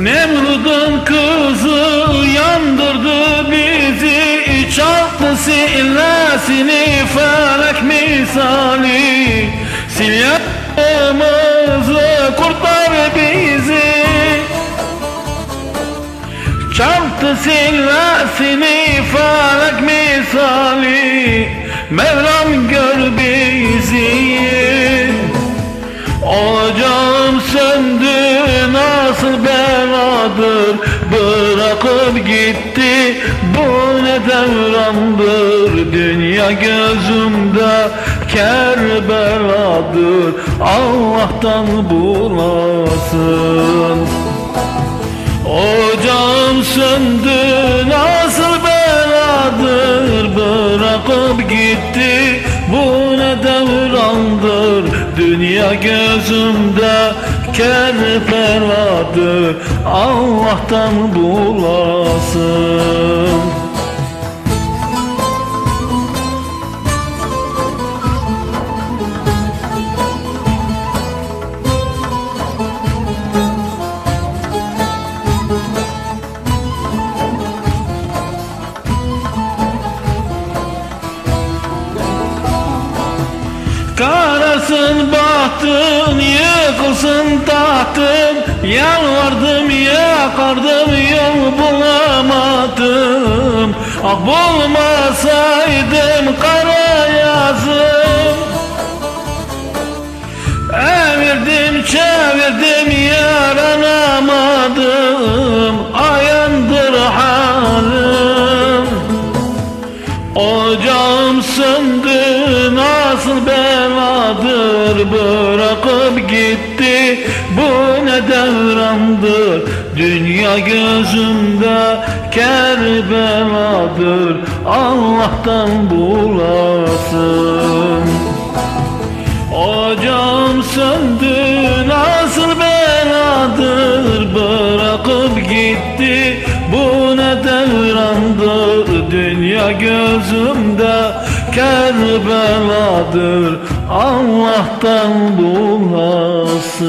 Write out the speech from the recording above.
Nemrud'un kızı yandırdı bizi İç Çarptı sillesini felek misali. Silyamızı kurtar bizi. Çarptı sillesini felek misali. Mevlam gör bizi nasıl beladır Bırakıp gitti. Bu ne devrandır? Dünya gözümde kerbeladır. Allah'tan bulasın Ocağım söndü. Nasıl beladır Bırakıp gitti. Bu ne devrandır? Dünya gözümde kerpeladır Allah'tan bulasın Karasın bahtın, yıkılsın tahtın. Yalvardım yakardım yol bulamadım. Ah bulmasaydım beladır Bırakıp gitti bu ne devrandır? Dünya gözümde kerbeladır Allah'tan bulasın. Ocağım söndü nasıl beladır? Bırakıp gitti bu ne devrandır? Dünya gözümde kerbeladır Allah'tan bulasın